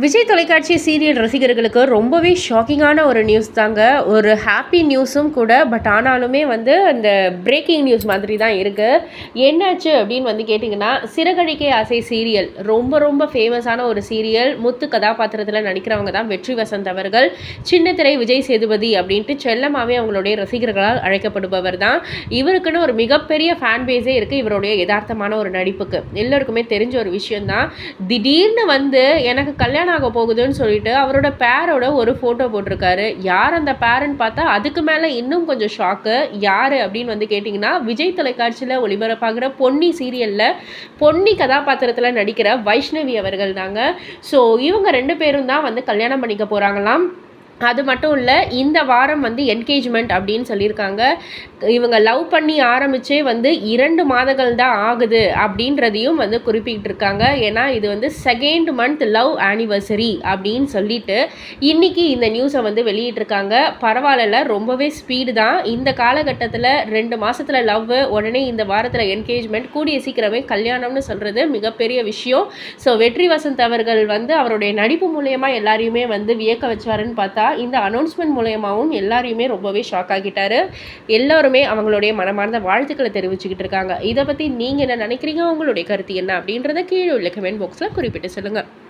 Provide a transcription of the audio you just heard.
விஜய் தொலைக்காட்சி சீரியல் ரசிகர்களுக்கு ரொம்பவே ஷாக்கிங்கான ஒரு நியூஸ் தாங்க. ஒரு ஹாப்பி நியூஸும் கூட பட் ஆனாலுமே வந்து அந்த பிரேக்கிங் நியூஸ் மாதிரி தான் இருக்குது என்னாச்சு அப்படின்னு வந்து கேட்டிங்கன்னா சிறகடிக்கை ஆசை சீரியல். ரொம்ப ரொம்ப ஃபேமஸான ஒரு சீரியல். முத்து கதாபாத்திரத்தில் நடிக்கிறவங்க தான் வெற்றி வசந்த் அவர்கள். சின்ன திரை விஜய் சேதுபதி அப்படின்ட்டு செல்லமாவே அவங்களுடைய ரசிகர்களால் அழைக்கப்படுபவர் தான். இவருக்குன்னு ஒரு மிகப்பெரிய ஃபேன் பேஸே இருக்குது இவருடைய யதார்த்தமான ஒரு நடிப்புக்கு. எல்லோருக்குமே தெரிஞ்ச ஒரு விஷயம்தான். திடீர்னு வந்து எனக்கு கல்யாணம் கல்யாணம் ஆக போகுதுன்னு சொல்லிட்டு அவரோட பேரோட ஒரு ஃபோட்டோ போட்டிருக்காரு. யார் அந்த பேரன்னு பார்த்தா அதுக்கு மேலே இன்னும் கொஞ்சம் ஷாக்கு யார் அப்படின்னு வந்து கேட்டிங்கன்னா விஜய் தொலைக்காட்சியில் ஒளிபரப்பாகிற பொன்னி சீரியலில் பொன்னி கதாபாத்திரத்தில் நடிக்கிற வைஷ்ணவி அவர்கள் தாங்க. ஸோ இவங்க ரெண்டு பேரும் தான் வந்து கல்யாணம் பண்ணிக்க போகிறாங்களாம் அது மட்டும் இல்லை இந்த வாரம் வந்து என்கேஜ்மெண்ட் அப்படின்னு சொல்லியிருக்காங்க. இவங்க லவ் பண்ணி ஆரம்பித்தே வந்து இரண்டு மாதங்கள் தான் ஆகுது அப்படின்றதையும் வந்து குறிப்பிட்டிருக்காங்க. ஏன்னா இது வந்து செகண்ட் மந்த் லவ் ஆனிவர்சரி அப்படின்னு சொல்லிட்டு இன்றைக்கி இந்த நியூஸை வந்து வெளியிட்டிருக்காங்க. பரவாயில்ல ரொம்பவே ஸ்பீடு தான். இந்த காலகட்டத்தில் ரெண்டு மாதத்தில் லவ் உடனே இந்த வாரத்தில் என்கேஜ்மெண்ட் கூடிய சீக்கிரமே கல்யாணம்னு சொல்கிறது மிகப்பெரிய விஷயம். ஸோ வெற்றி வசந்த் அவர்கள் வந்து அவருடைய நடிப்பு மூலயமா எல்லாரையுமே வந்து வியக்க வச்சாருன்னு பார்த்தா இந்த அனௌன்ஸ்மெண்ட் மூலயமாவும் எல்லாரையுமே ரொம்பவே ஷாக் ஆகிட்டாரு. எல்லாருமே அவங்களுடைய மனமார்ந்த வாழ்த்துக்களை தெரிவிச்சுக்கிட்டு இருக்காங்க. இதை பற்றி நீங்கள் என்ன நினைக்கிறீங்க? உங்களுடைய கருத்து என்ன? அப்படின்றத கீழே உள்ள கமெண்ட் பாக்ஸில் குறிப்பிட்டு சொல்லுங்கள்